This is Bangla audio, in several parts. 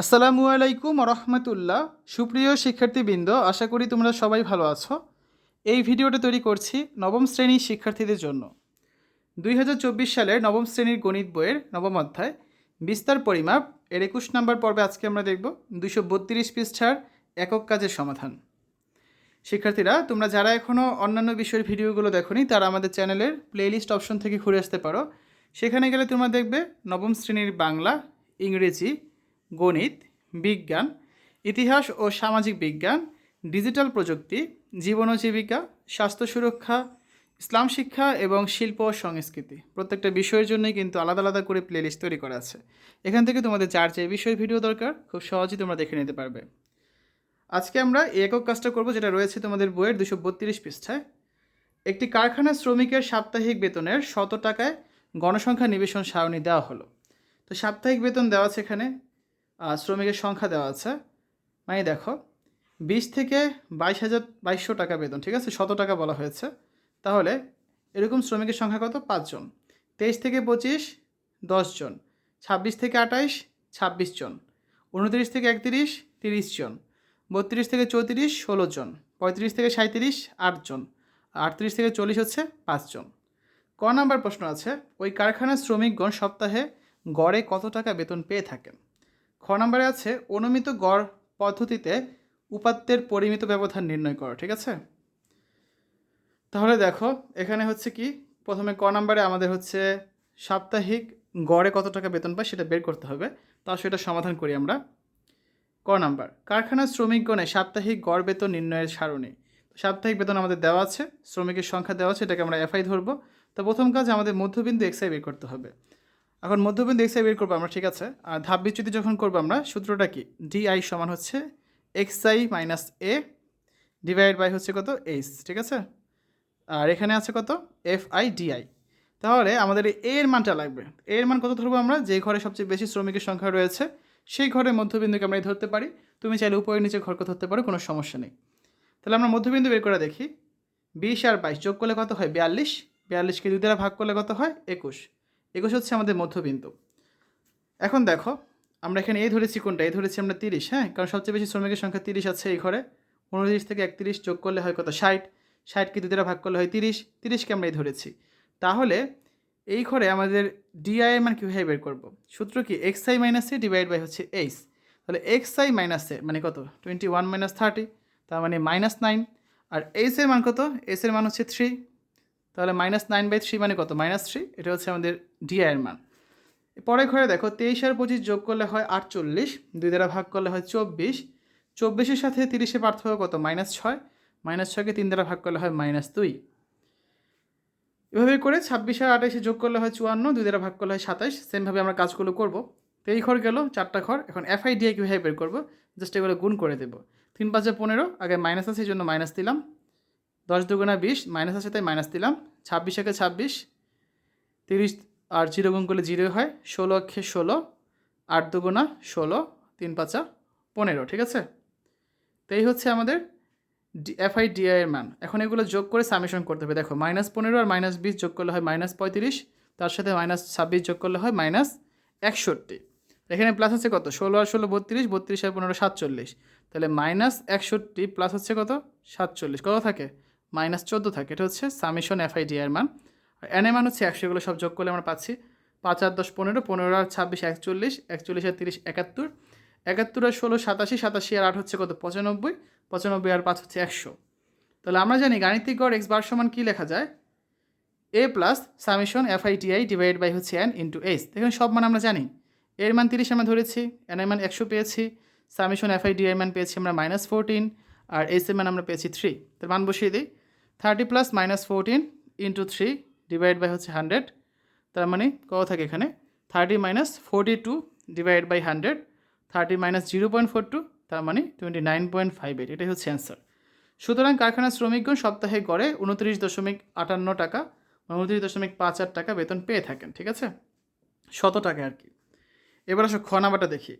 আসসালামু আলাইকুম রহমতুল্লাহ সুপ্রিয় শিক্ষার্থীবৃন্দ, আশা করি তোমরা সবাই ভালো আছো। এই ভিডিওটা তৈরি করছি নবম শ্রেণির শিক্ষার্থীদের জন্য। দুই হাজার চব্বিশ সালের নবম শ্রেণির গণিত বইয়ের নবম অধ্যায়। বিস্তার পরিমাপ, এর একুশ নম্বর পর্বে আজকে আমরা দেখব দুইশো বত্রিশ পৃষ্ঠার একক কাজের সমাধান। শিক্ষার্থীরা, তোমরা যারা এখনও অন্যান্য বিষয়ের ভিডিওগুলো দেখোনি, তারা আমাদের চ্যানেলের প্লেলিস্ট অপশন থেকে ঘুরে আসতে পারো। সেখানে গেলে তোমরা দেখবে নবম শ্রেণির বাংলা, ইংরেজি গণিত, বিজ্ঞান, ইতিহাস ও সামাজিক বিজ্ঞান, ডিজিটাল প্রযুক্তি, জীবন ও জীবিকা, স্বাস্থ্য সুরক্ষা, ইসলাম শিক্ষা এবং শিল্প ও সংস্কৃতি। প্রত্যেকটা বিষয়ের জন্যই কিন্তু আলাদা আলাদা করে প্লেলিস্ট তৈরি করা আছে। এখান থেকে তোমাদের যার যে বিষয়ের ভিডিও দরকার, খুব সহজেই তোমরা দেখে নিতে পারবে। আজকে আমরা একক কাজটা করব যেটা রয়েছে তোমাদের বইয়ের দুশো বত্রিশ পৃষ্ঠায়। একটি কারখানার শ্রমিকের সাপ্তাহিক বেতনের শত টাকায় গণসংখ্যা নিবেশন সারণী দেওয়া হলো। তো সাপ্তাহিক বেতন দেওয়া আছে এখানে শ্রমিকের সংখ্যা দেওয়া আছে। মানে দেখো, বিশ থেকে বাইশ হাজার বাইশশো টাকা বেতন, ঠিক আছে? শত টাকা বলা হয়েছে। তাহলে এরকম শ্রমিকের সংখ্যা কত? পাঁচজন। তেইশ থেকে পঁচিশ জন। ছাব্বিশ থেকে আঠাইশ, ছাব্বিশ জন। উনত্রিশ থেকে একত্রিশ, তিরিশ জন। বত্রিশ থেকে চৌত্রিশ, ষোলো জন। পঁয়ত্রিশ থেকে সাঁত্রিশ আটজন আটত্রিশ থেকে চল্লিশ হচ্ছে পাঁচজন ক নাম্বার প্রশ্ন আছে, ওই কারখানার শ্রমিকগণ সপ্তাহে গড়ে কত টাকা বেতন পেয়ে থাকেন? খ নম্বরে আছে, অনুমিত গড় পদ্ধতিতে উপাত্তের পরিমিত ব্যবধান নির্ণয় করো, ঠিক আছে? তাহলে দেখো, এখানে হচ্ছে কি, প্রথমে ক নম্বরে আমাদের হচ্ছে সাপ্তাহিক গড়ে কত টাকা বেতন পায় সেটা বের করতে হবে তা সেটা সমাধান করি আমরা। ক নাম্বার, কারখানার শ্রমিকগণে সাপ্তাহিক গড় বেতন নির্ণয়ের সারণী। সাপ্তাহিক বেতন আমাদের দেওয়া আছে, শ্রমিকের সংখ্যা দেওয়া আছে, এটাকে আমরা এফআই ধরবো। তো প্রথম কাজ আমাদের মধ্যবিন্দু এক্সআই বের করতে হবে। এখন মধ্যবিন্দু এক্সআই বের করব আমরা, ঠিক আছে? আর ধাপ বিচ্যুতি যখন করব আমরা, সূত্রটা কি? ডিআই সমান হচ্ছে x i minus a divide by হচ্ছে কত? এইচ ঠিক আছে? আর এখানে আছে কত? এফ আই ডিআই তাহলে আমাদের এই এর মানটা লাগবে। এ এর মান কত ধরবো আমরা? যে ঘরে সবচেয়ে বেশি শ্রমিকের সংখ্যা রয়েছে, সেই ঘরের মধ্যবিন্দুকে আমরা ধরতে পারি। তুমি চাইলে উপরে নিচে ঘরকে ধরতে পারো, কোনো সমস্যা নেই। তাহলে আমরা মধ্যবিন্দু বের করে দেখি। বিশ আর বাইশ যোগ করলে কত হয়? বিয়াল্লিশ। বিয়াল্লিশকে দুই দ্বারা ভাগ করলে কত হয়? একুশ। একুশ হচ্ছে আমাদের মধ্যবিন্দু। এখন দেখো, আমরা এখানে এই ধরেছি কোনটা? এই ধরেছি আমরা তিরিশ হ্যাঁ? কারণ সবচেয়ে বেশি শ্রমিকের সংখ্যা তিরিশ আছে এই ঘরে। উনত্রিশ থেকে একত্রিশ যোগ করলে হয় কত? ষাট। ষাটকে দুই দ্বারা ভাগ করলে হয় তিরিশ। তিরিশকে আমরা এই ধরেছি। তাহলে এই ঘরে আমাদের ডিআই মান কীভাবে বের করব? সূত্র কি? X i minus a divide by হচ্ছে এইচ তাহলে এক্স আই মাইনাস এ মানে কত? টোয়েন্টি ওয়ান মাইনাস থার্টি তার মানে মাইনাস নাইন আর এইচ এর মান কত? এস এর মান হচ্ছে থ্রি তাহলে মাইনাস নাইন বাই থ্রি মানে কত? মাইনাস থ্রি এটা হচ্ছে আমাদের ডিআই এর মান। পরে ঘরে দেখো, তেইশ আর পঁচিশ যোগ করলে হয় আটচল্লিশ, দুই দ্বারা ভাগ করলে হয় চব্বিশ। চব্বিশের সাথে তিরিশে পার্থক্য কত? মাইনাস ছয়। মাইনাস ছয়কে তিন দ্বারা ভাগ করলে হয় মাইনাস দুই। এভাবে করে ছাব্বিশ আর আঠাইশে যোগ করলে হয় চুয়ান্ন, দুই দ্বারা ভাগ করলে হয় সাতাইশ। সেমভাবে আমরা কাজগুলো করব। তো এই ঘর গেল, চারটা ঘর। এখন এফআই ডিআই কীভাবে বের করব? জাস্ট এগুলো গুণ করে দেবো। তিন পাঁচে পনেরো, আগে মাইনাস আছে, এই জন্য মাইনাস দিলাম। দশ দুগুণা বিশ মাইনাস আছে তাই মাইনাস দিলাম। ছাব্বিশ একে ছাব্বিশ, তিরিশ আর জিরো গুণ করলে জিরো হয়, ষোলো অক্ষে ষোলো, আট দুগুণা ষোলো, তিন পাঁচা পনেরো, ঠিক আছে? তো এই হচ্ছে আমাদের ডি এফআই ডিআই এর মান। এখন এগুলো যোগ করে সামেশন করতে হবে। দেখো মাইনাস পনেরো আর মাইনাস বিশ যোগ করলে হয় মাইনাস পঁয়ত্রিশ, তার সাথে মাইনাস ছাব্বিশ যোগ করলে হয় মাইনাস একষট্টি। এখানে প্লাস আছে কত? ষোলো আর ষোলো বত্রিশ বত্রিশ আর পনেরো সাতচল্লিশ। তাহলে মাইনাস একষট্টি প্লাস হচ্ছে কত? সাতচল্লিশ। কত থাকে? মাইনাস চোদ্দ থাকে। এটা হচ্ছে সামেশন এফআই ডিআই এর মান। আর এন এর মান হচ্ছে একশো, এগুলো সব যোগ করলে আমরা পাচ্ছি পাঁচ আর দশ পনেরো পনেরো আর ছাব্বিশ, একচল্লিশ একচল্লিশ আর তিরিশ, একাত্তর। একাত্তর আর ষোলো, সাতাশি সাতাশি আর আট হচ্ছে কত? পঁচানব্বই। পঁচানব্বই আর পাঁচ হচ্ছে একশো। তাহলে আমরা জানি গাণিতিক গড় এক্স বার সমান কী লেখা যায়? A plus summation f i t i divide by হচ্ছে এন ইন্টু এইচ। দেখুন, সব মান আমরা জানি। এর মান তিরিশ আমরা ধরেছি, এন এর মান একশো পেয়েছি, সামেশন এফ আই ডিআই মান পেয়েছি আমরা মাইনাস ফোরটিন, আর এইচ এর মান আমরা পেয়েছি থ্রি। তার মান বসিয়ে দিই। Thirty plus minus fourteen into three divide by হচ্ছে হান্ড্রেড। তার মানে কত থাকে এখানে? Thirty minus forty two divide by hundred. Thirty minus zero point four two, তার মানে twenty nine point five eight. এটাই হচ্ছে অ্যান্সার। সুতরাং কারখানার শ্রমিকগণ সপ্তাহে গড়ে উনত্রিশ দশমিক আটান্ন টাকা উনত্রিশ দশমিক পাঁচ আট টাকা বেতন পেয়ে থাকেন, ঠিক আছে? শত টাকা আর কি। এবার আসো খ দেখি।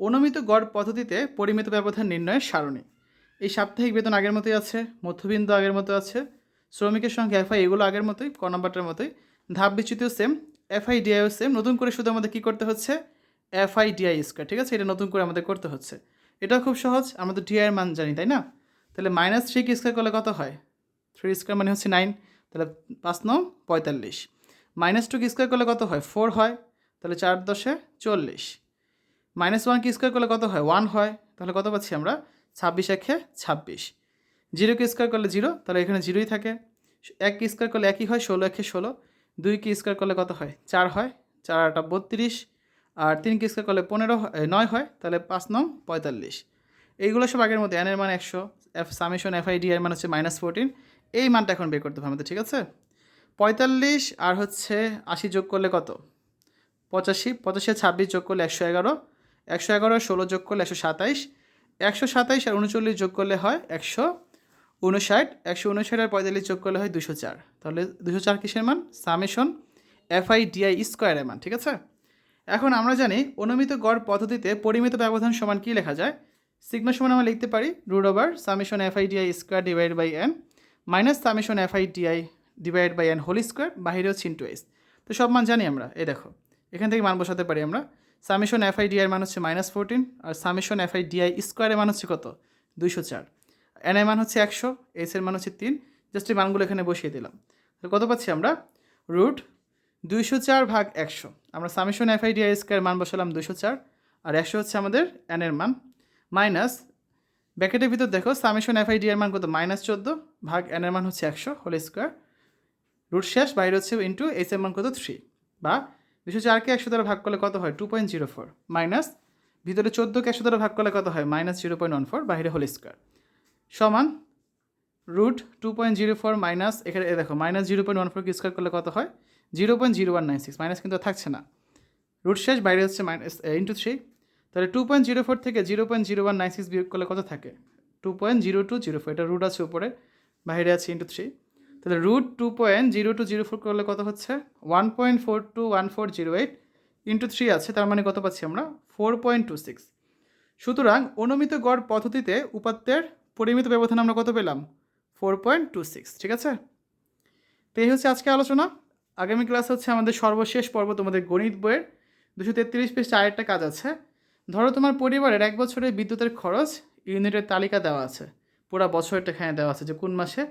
অনুমিত গড় পদ্ধতিতে পরিমিত ব্যবধান নির্ণয়ের সারণী। এই সাপ্তাহিক বেতন আগের মতোই আছে, মধ্যবিন্দু আগের মতো আছে, শ্রমিকের সংখ্যা এফআই এগুলো আগের মতোই, ক নাম্বারটার মতোই, ধাপ বিচ্যুতিও সেম এফআই ডিআইও সেম নতুন করে শুধু আমাদের কী করতে হচ্ছে? এফ আই ডিআই স্কোয়ার ঠিক আছে? এটা নতুন করে আমাদের করতে হচ্ছে। এটাও খুব সহজ আমরা তো ডিআই এর মান জানি, তাই না? তাহলে মাইনাস থ্রি কি স্কোয়ার করলে কত হয়? থ্রি স্কোয়ার মানে হচ্ছে নাইন তাহলে পাঁচ নং, পঁয়তাল্লিশ। মাইনাস টু কি স্কোয়ার করলে কত হয়? ফোর হয়, তাহলে চার দশে চল্লিশ। মাইনাস ওয়ান কি স্কোয়ার করলে কত হয়? ওয়ান হয়, তাহলে কত পাচ্ছি আমরা? ছাব্বিশ একে ছাব্বিশ। জিরো কি স্কোয়ার করলে জিরো, তাহলে এখানে জিরোই থাকে। এক স্কোয়ার করলে একই হয়, ষোলো একে ষোলো। দুই কি স্কোয়ার করলে কত হয়? চার হয়। চার আটা বত্রিশ। আর তিন কি স্কোয়ার করলে পনেরো নয় হয়, তাহলে পাঁচ নং পঁয়তাল্লিশ। এইগুলো সব আগের মধ্যে এনের মান একশো এফ সামেশন এফ আই মান হচ্ছে মাইনাস ফোরটিন এই মানটা এখন বের করতে হবে আমাদের, ঠিক আছে? পঁয়তাল্লিশ আর হচ্ছে আশি যোগ করলে কত? পঁচাশি। পঁচাশি ছাব্বিশ যোগ করলে একশো এগারো। একশো এগারো ষোলো যোগ করলে একশো সাতাইশ। একশো সাতাইশ আর উনচল্লিশ যোগ করলে হয় একশো উনষাট। একশো উনষাট আর পঁয়তাল্লিশ যোগ করলে হয় দুশো চার। তাহলে দুশো চার কিসের মান? সামেশন এফআই ডিআই স্কোয়ারের মান, ঠিক আছে? এখন আমরা জানি অনুমিত গড় পদ্ধতিতে পরিমিত ব্যবধান সমান কী লেখা যায়? সিগমা সমান আমরা লিখতে পারি root over summation f i d i square divide by n minus summation f i d i divide by n whole square বাহিরে হচ্ছে ইন্টু এস তো সব মান জানি আমরা, এই দেখো। এখান থেকে মান বসাতে পারি আমরা সামেশন এফআই ডিআই মান হচ্ছে minus fourteen R summation f i d i স্কোয়ারের মান হচ্ছে কত? দুইশো চার। এন মান হচ্ছে একশো এস এর মান হচ্ছে তিন। জাস্ট এই মানগুলো এখানে বসিয়ে দিলাম। তাহলে কত পাচ্ছি আমরা? রুট দুইশো চার ভাগ একশো। আমরা সামেশন এফআই ডিআই স্কোয়ার মান বসালাম দুশো চার আর একশো হচ্ছে আমাদের এন এর মান। মাইনাস ব্যাকেটের ভিতর দেখো, সামেশন এফআই ডি এর মান কত? মাইনাস চোদ্দ ভাগ এন এর মান হচ্ছে একশো হোল স্কোয়ার। রুট শেষ, বাইরে হচ্ছে ইন্টু এস এর মান কত? থ্রি বা দুশো চারকে একশো দ্বারা ভাগ করলে কত হয়? Two point zero four minus ভিতরে চোদ্দোকে একশো দ্বারা ভাগ করলে কত হয়? Minus zero point one four বাইরে হোল স্কোয়ার সমান root two point zero four minus এখানে দেখো minus zero point one four square করলে কত হয়? Zero point zero one nine six minus কিন্তু থাকছে না। রুট শেষ, বাইরে হচ্ছে মাইনাস ইন্টু থ্রি তাহলে টু পয়েন্ট জিরো ফোর থেকে zero point zero one nine six বিয়োগ করলে কত থাকে? Two point zero two zero four এটা রুট আছে উপরে বাইরে আছে ইন্টু থ্রি তাহলে root two point zero two zero four করলে কত হচ্ছে? One point four two one four zero eight into three আছে, তার মানে কত পাচ্ছি আমরা? ফোর পয়েন্ট টু সিক্স সুতরাং অনুমিত গড় পদ্ধতিতে উপাত্তের পরিমিত ব্যবধান আমরা কত পেলাম? ফোর পয়েন্ট টু সিক্স ঠিক আছে? তো এই হচ্ছে আজকে আলোচনা। আগামী ক্লাস হচ্ছে আমাদের সর্বশেষ পর্ব, তোমাদের গণিত বইয়ের। দুশো তেত্রিশ পৃষ্ঠা আরেকটা কাজ আছে। ধরো তোমার পরিবারের এক বছরের বিদ্যুতের খরচ ইউনিটের তালিকা দেওয়া আছে। পুরা বছরটা এখানে দেওয়া আছে যে কোন মাসে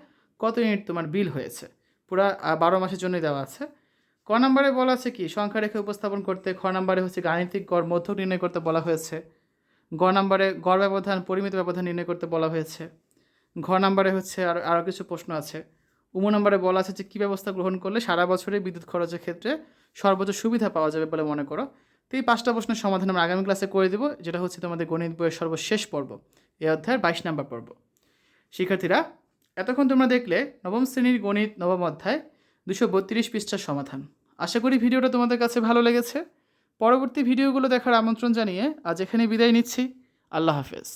কত ইউনিট তোমার বিল হয়েছে? পুরা বারো মাসের জন্যই দেওয়া আছে। ক নম্বরে বলা আছে কি? সংখ্যা রেখে উপস্থাপন করতে খ নম্বরে হচ্ছে গাণিতিক গড় মধ্য নির্ণয় করতে বলা হয়েছে। গ নম্বরে গড় ব্যবধান, পরিমিত ব্যবধান নির্ণয় করতে বলা হয়েছে। ঘ নম্বরে হচ্ছে আর আরও কিছু প্রশ্ন আছে। উম নম্বরে বলা আছে যে কী ব্যবস্থা গ্রহণ করলে সারা বছরে বিদ্যুৎ খরচের ক্ষেত্রে সর্বোচ্চ সুবিধা পাওয়া যাবে বলে মনে করো? তো এই পাঁচটা প্রশ্নের সমাধান আমরা আগামী ক্লাসে করে দেবো, যেটা হচ্ছে তোমাদের গণিত বইয়ের সর্বশেষ পর্ব। এই অধ্যায়ের বাইশ নম্বর পর্ব। শিক্ষার্থীরা এতক্ষণ তোমরা দেখলে নবম শ্রেণির গণিত নবম অধ্যায় দুশো বত্রিশ পৃষ্ঠার সমাধান। আশা করি ভিডিওটা তোমাদের কাছে ভালো লেগেছে। পরবর্তী ভিডিওগুলো দেখার আমন্ত্রণ জানিয়ে আজ এখানে বিদায় নিচ্ছি। আল্লাহ হাফেজ।